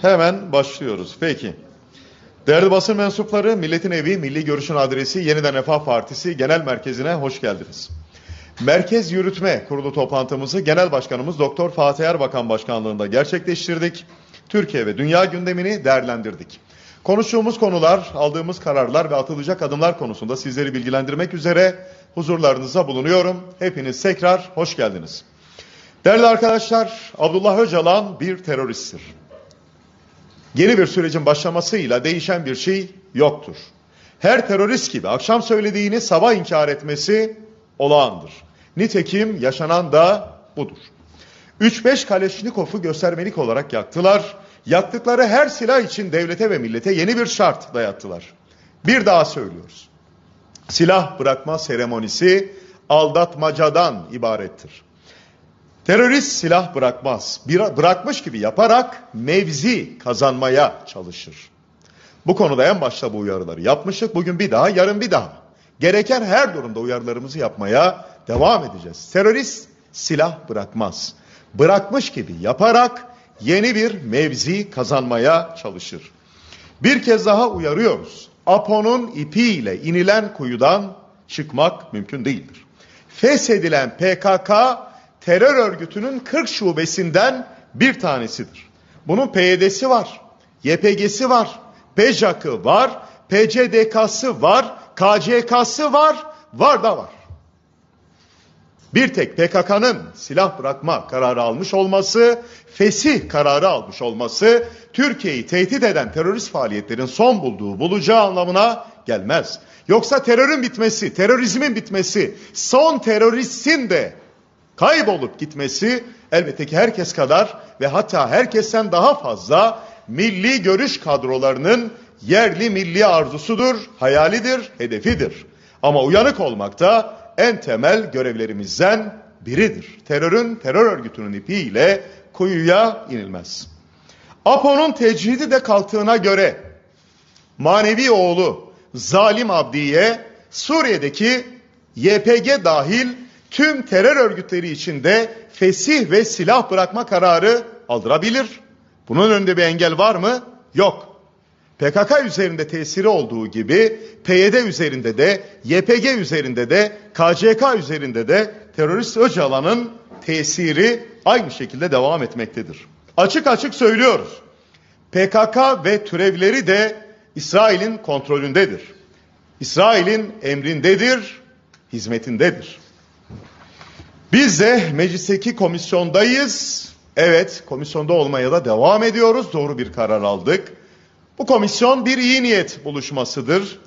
Hemen başlıyoruz. Peki. Değerli basın mensupları, Milletin Evi, Milli Görüş'ün adresi Yeniden Refah Partisi Genel Merkezi'ne hoş geldiniz. Merkez Yürütme Kurulu toplantımızı Genel Başkanımız Doktor Fatih Erbakan Başkanlığında gerçekleştirdik. Türkiye ve dünya gündemini değerlendirdik. Konuştuğumuz konular, aldığımız kararlar ve atılacak adımlar konusunda sizleri bilgilendirmek üzere huzurlarınıza bulunuyorum. Hepiniz tekrar hoş geldiniz. Değerli arkadaşlar, Abdullah Öcalan bir teröristtir. Yeni bir sürecin başlamasıyla değişen bir şey yoktur. Her terörist gibi akşam söylediğini sabah inkar etmesi olağandır. Nitekim yaşanan da budur. 3-5 Kaleşnikov'u göstermelik olarak yaktılar. Yaktıkları her silah için devlete ve millete yeni bir şart dayattılar. Bir daha söylüyoruz. Silah bırakma seremonisi aldatmacadan ibarettir. Terörist silah bırakmaz. Bir, bırakmış gibi yaparak mevzi kazanmaya çalışır. Bu konuda en başta bu uyarıları yapmıştık. Bugün bir daha, yarın bir daha. Gereken her durumda uyarılarımızı yapmaya devam edeceğiz. Terörist silah bırakmaz. Bırakmış gibi yaparak yeni bir mevzi kazanmaya çalışır. Bir kez daha uyarıyoruz. Apo'nun ipiyle inilen kuyudan çıkmak mümkün değildir. Feshedilen PKK terör örgütünün 40 şubesinden bir tanesidir. Bunun PYD'si var, YPG'si var, PJAK'ı var, PCDK'sı var, KCK'sı var, var da var. Bir tek PKK'nın silah bırakma kararı almış olması, fesih kararı almış olması, Türkiye'yi tehdit eden terörist faaliyetlerin son bulduğu, bulacağı anlamına gelmez. Yoksa terörün bitmesi, terörizmin bitmesi, son teröristin de kaybolup gitmesi elbette ki herkes kadar ve hatta herkesten daha fazla milli görüş kadrolarının yerli milli arzusudur, hayalidir, hedefidir. Ama uyanık olmak da en temel görevlerimizden biridir. Terörün, terör örgütünün ipiyle kuyuya inilmez. Apo'nun tecridi de kalktığına göre manevi oğlu Zalim Abdi'ye Suriye'deki YPG dahil tüm terör örgütleri içinde fesih ve silah bırakma kararı aldırabilir. Bunun önünde bir engel var mı? Yok. PKK üzerinde tesiri olduğu gibi PYD üzerinde de, YPG üzerinde de, KCK üzerinde de terörist Öcalan'ın tesiri aynı şekilde devam etmektedir. Açık açık söylüyoruz. PKK ve türevleri de İsrail'in kontrolündedir. İsrail'in emrindedir, hizmetindedir. Biz de meclisteki komisyondayız. Evet, komisyonda olmaya da devam ediyoruz. Doğru bir karar aldık. Bu komisyon bir iyi niyet buluşmasıdır.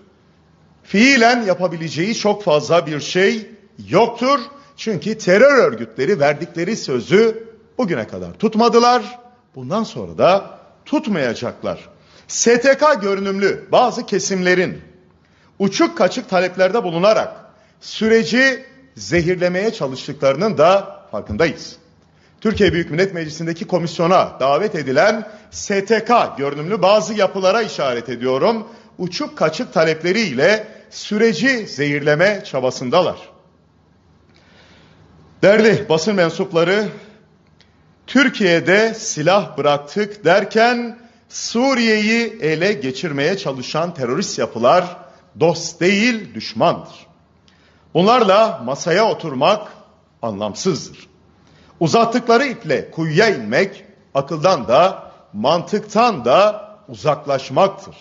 Fiilen yapabileceği çok fazla bir şey yoktur. Çünkü terör örgütleri verdikleri sözü bugüne kadar tutmadılar. Bundan sonra da tutmayacaklar. STK görünümlü bazı kesimlerin uçuk kaçık taleplerde bulunarak süreci zehirlemeye çalıştıklarının da farkındayız. Türkiye Büyük Millet Meclisi'ndeki komisyona davet edilen STK görünümlü bazı yapılara işaret ediyorum. Uçuk kaçık talepleriyle süreci zehirleme çabasındalar. Değerli basın mensupları, Türkiye'de silah bıraktık derken Suriye'yi ele geçirmeye çalışan terörist yapılar dost değil düşmandır. Bunlarla masaya oturmak anlamsızdır. Uzattıkları iple kuyuya inmek akıldan da mantıktan da uzaklaşmaktır.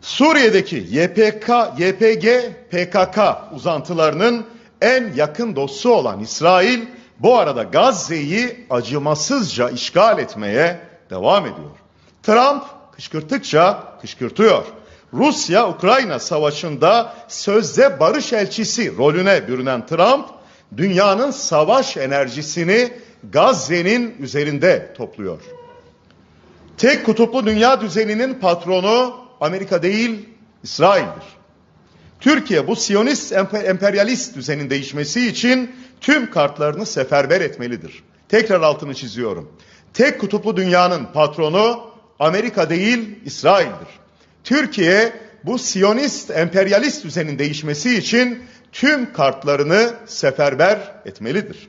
Suriye'deki YPK, YPG, PKK uzantılarının en yakın dostu olan İsrail bu arada Gazze'yi acımasızca işgal etmeye devam ediyor. Trump kışkırttıkça kışkırtıyor. Rusya-Ukrayna savaşında sözde barış elçisi rolüne bürünen Trump, dünyanın savaş enerjisini Gazze'nin üzerinde topluyor. Tek kutuplu dünya düzeninin patronu Amerika değil, İsrail'dir. Türkiye bu Siyonist emperyalist düzenin değişmesi için tüm kartlarını seferber etmelidir. Tekrar altını çiziyorum. Tek kutuplu dünyanın patronu Amerika değil, İsrail'dir. Türkiye bu Siyonist emperyalist düzenin değişmesi için tüm kartlarını seferber etmelidir.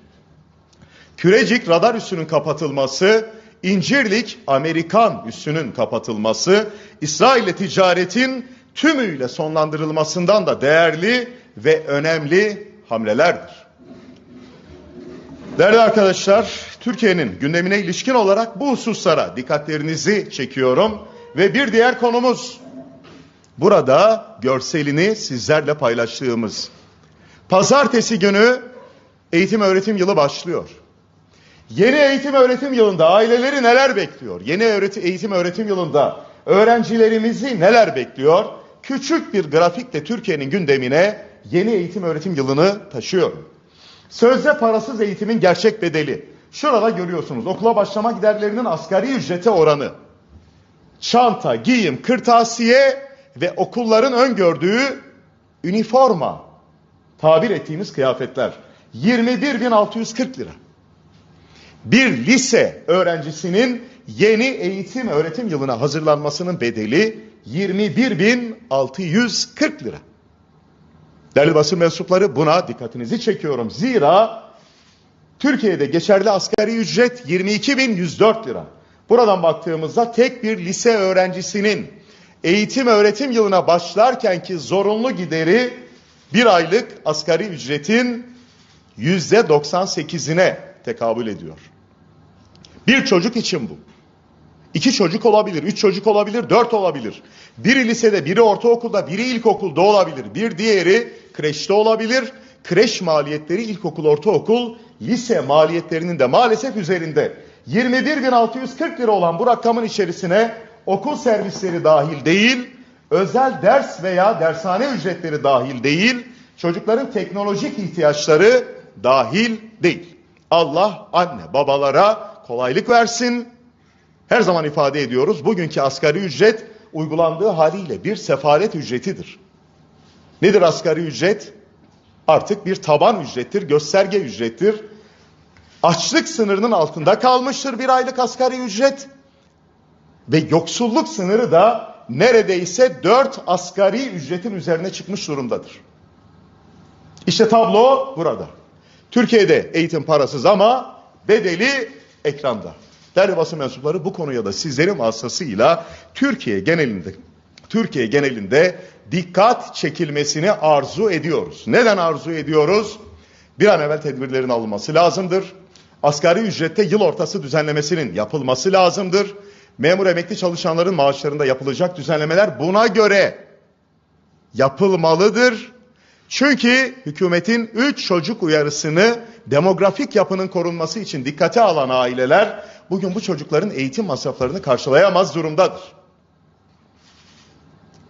Kürecik radar üssünün kapatılması, İncirlik Amerikan üssünün kapatılması, İsrail ile ticaretin tümüyle sonlandırılmasından da değerli ve önemli hamlelerdir. Değerli arkadaşlar, Türkiye'nin gündemine ilişkin olarak bu hususlara dikkatlerinizi çekiyorum ve bir diğer konumuz burada görselini sizlerle paylaştığımız pazartesi günü eğitim öğretim yılı başlıyor. Yeni eğitim öğretim yılında aileleri neler bekliyor? Yeni öğretim, eğitim öğretim yılında öğrencilerimizi neler bekliyor? Küçük bir grafikle Türkiye'nin gündemine yeni eğitim öğretim yılını taşıyorum. Sözde parasız eğitimin gerçek bedeli. Şurada görüyorsunuz okula başlama giderlerinin asgari ücrete oranı. Çanta, giyim, kırtasiye ve okulların öngördüğü üniforma tabir ettiğimiz kıyafetler 21.640 lira. Bir lise öğrencisinin yeni eğitim öğretim yılına hazırlanmasının bedeli 21.640 lira. Değerli basın mensupları buna dikkatinizi çekiyorum. Zira Türkiye'de geçerli asgari ücret 22.104 lira. Buradan baktığımızda tek bir lise öğrencisinin eğitim öğretim yılına başlarken ki zorunlu gideri bir aylık asgari ücretin yüzde 98'ine tekabül ediyor. Bir çocuk için bu. İki çocuk olabilir, üç çocuk olabilir, dört olabilir. Biri lisede, biri ortaokulda, biri ilkokulda olabilir. Bir diğeri kreşte olabilir. Kreş maliyetleri ilkokul, ortaokul, lise maliyetlerinin de maalesef üzerinde. 21.640 lira olan bu rakamın içerisine okul servisleri dahil değil, özel ders veya dershane ücretleri dahil değil, çocukların teknolojik ihtiyaçları dahil değil. Allah anne babalara kolaylık versin. Her zaman ifade ediyoruz bugünkü asgari ücret uygulandığı haliyle bir sefaret ücretidir. Nedir asgari ücret? Artık bir taban ücrettir, gösterge ücrettir. Açlık sınırının altında kalmıştır bir aylık asgari ücret. Ve yoksulluk sınırı da neredeyse dört asgari ücretin üzerine çıkmış durumdadır. İşte tablo burada. Türkiye'de eğitim parasız ama bedeli ekranda. Değerli basın mensupları bu konuya da sizlerin vasıtasıyla Türkiye genelinde Türkiye genelinde dikkat çekilmesini arzu ediyoruz. Neden arzu ediyoruz? Bir an evvel tedbirlerin alınması lazımdır. Asgari ücrette yıl ortası düzenlemesinin yapılması lazımdır. Memur emekli çalışanların maaşlarında yapılacak düzenlemeler buna göre yapılmalıdır. Çünkü hükümetin 3 çocuk uyarısını demografik yapının korunması için dikkate alan aileler bugün bu çocukların eğitim masraflarını karşılayamaz durumdadır.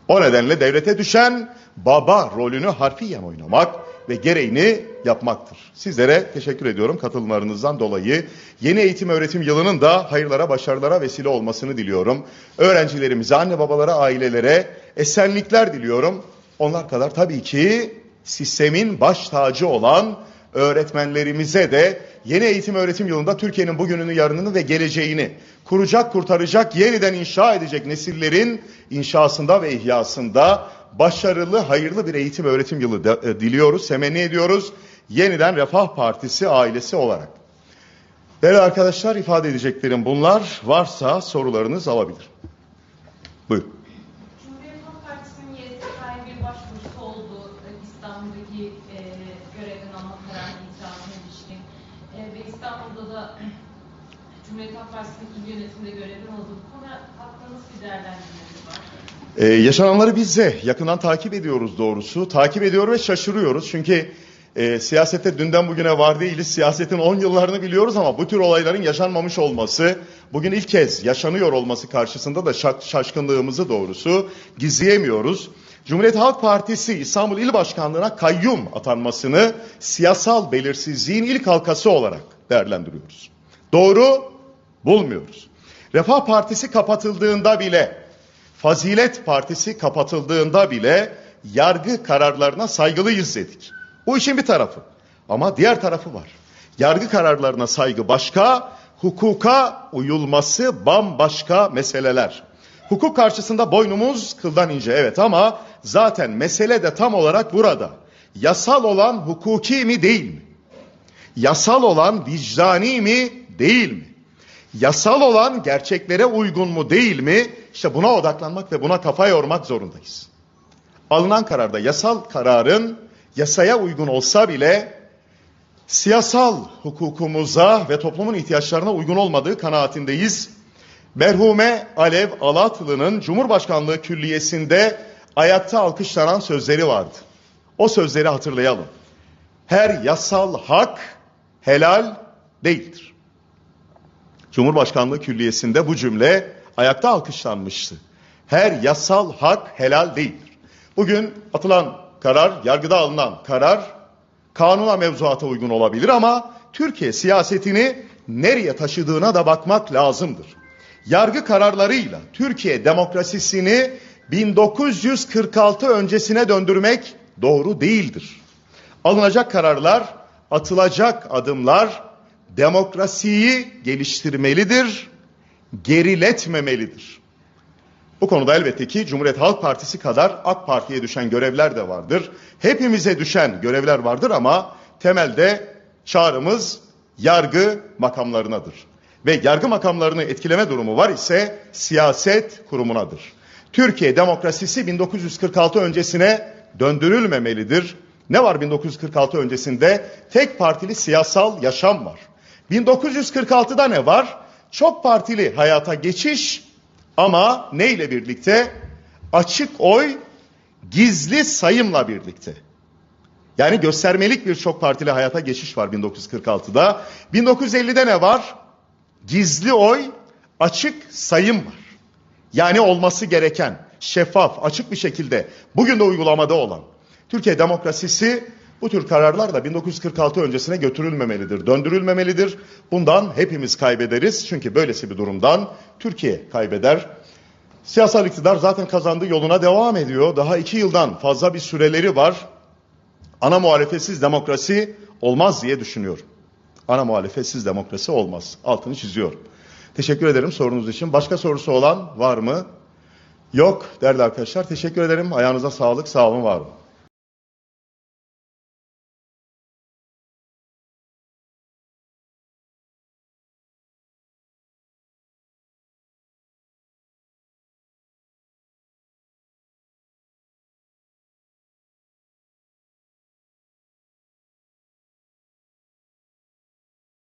O nedenle devlete düşen baba rolünü harfiyen oynamak ve gereğini yapmaktır. Sizlere teşekkür ediyorum katılımlarınızdan dolayı. Yeni eğitim öğretim yılının da hayırlara, başarılara vesile olmasını diliyorum. Öğrencilerimize, anne babalara, ailelere esenlikler diliyorum. Onlar kadar tabii ki sistemin baş tacı olan öğretmenlerimize de yeni eğitim öğretim yılında Türkiye'nin bugününü, yarınını ve geleceğini kuracak, kurtaracak, yeniden inşa edecek nesillerin inşasında ve ihyasında başarılı, hayırlı bir eğitim öğretim yılı de, diliyoruz, temenni ediyoruz. Yeniden Refah Partisi ailesi olarak. Değerli arkadaşlar ifade edeceklerim bunlar. Varsa sorularınız alabilir. Buyurun. Cumhuriyet Halk Partisi'nin YSK'ya bir başvurusu oldu. e, İstanbul'daki e, görevden alma kararı itirazına ilişkin. E, İstanbul'da da Cumhuriyet Halk Partisi'nin il yönetiminde görevden bu konu hakkında nasıl bir değerlendirmeniz var? Ee, yaşananları biz de yakından takip ediyoruz doğrusu. Takip ediyor ve şaşırıyoruz. Çünkü e, siyasette dünden bugüne var değiliz. Siyasetin 10 yıllarını biliyoruz ama bu tür olayların yaşanmamış olması, bugün ilk kez yaşanıyor olması karşısında da şaşkınlığımızı doğrusu gizleyemiyoruz. Cumhuriyet Halk Partisi İstanbul İl Başkanlığı'na kayyum atanmasını siyasal belirsizliğin ilk halkası olarak değerlendiriyoruz. Doğru bulmuyoruz. Refah Partisi kapatıldığında bile Fazilet Partisi kapatıldığında bile yargı kararlarına saygılıyız dedik. Bu işin bir tarafı. Ama diğer tarafı var. Yargı kararlarına saygı başka, hukuka uyulması bambaşka meseleler. Hukuk karşısında boynumuz kıldan ince evet ama zaten mesele de tam olarak burada. Yasal olan hukuki mi değil mi? Yasal olan vicdani mi değil mi? Yasal olan gerçeklere uygun mu değil mi? İşte buna odaklanmak ve buna kafa yormak zorundayız. Alınan kararda yasal kararın yasaya uygun olsa bile siyasal hukukumuza ve toplumun ihtiyaçlarına uygun olmadığı kanaatindeyiz. Merhume Alev Alatlı'nın Cumhurbaşkanlığı Külliyesi'nde ayakta alkışlanan sözleri vardı. O sözleri hatırlayalım. Her yasal hak helal değildir. Cumhurbaşkanlığı Külliyesi'nde bu cümle ayakta alkışlanmıştı. Her yasal hak helal değildir. Bugün atılan karar, yargıda alınan karar kanuna mevzuata uygun olabilir ama Türkiye siyasetini nereye taşıdığına da bakmak lazımdır. Yargı kararlarıyla Türkiye demokrasisini 1946 öncesine döndürmek doğru değildir. Alınacak kararlar, atılacak adımlar demokrasiyi geliştirmelidir, geriletmemelidir. Bu konuda elbette ki Cumhuriyet Halk Partisi kadar AK Parti'ye düşen görevler de vardır. Hepimize düşen görevler vardır ama temelde çağrımız yargı makamlarınadır. Ve yargı makamlarını etkileme durumu var ise siyaset kurumunadır. Türkiye demokrasisi 1946 öncesine döndürülmemelidir. Ne var 1946 öncesinde? Tek partili siyasal yaşam var. 1946'da ne var? Çok partili hayata geçiş ama neyle birlikte? Açık oy, gizli sayımla birlikte. Yani göstermelik bir çok partili hayata geçiş var 1946'da. 1950'de ne var? Gizli oy, açık sayım var. Yani olması gereken, şeffaf, açık bir şekilde bugün de uygulamada olan Türkiye demokrasisi bu tür kararlar da 1946 öncesine götürülmemelidir, döndürülmemelidir. Bundan hepimiz kaybederiz. Çünkü böylesi bir durumdan Türkiye kaybeder. Siyasal iktidar zaten kazandığı yoluna devam ediyor. Daha iki yıldan fazla bir süreleri var. Ana muhalefetsiz demokrasi olmaz diye düşünüyorum. Ana muhalefetsiz demokrasi olmaz. Altını çiziyorum. Teşekkür ederim sorunuz için. Başka sorusu olan var mı? Yok değerli arkadaşlar. Teşekkür ederim. Ayağınıza sağlık. Sağ olun, var olun.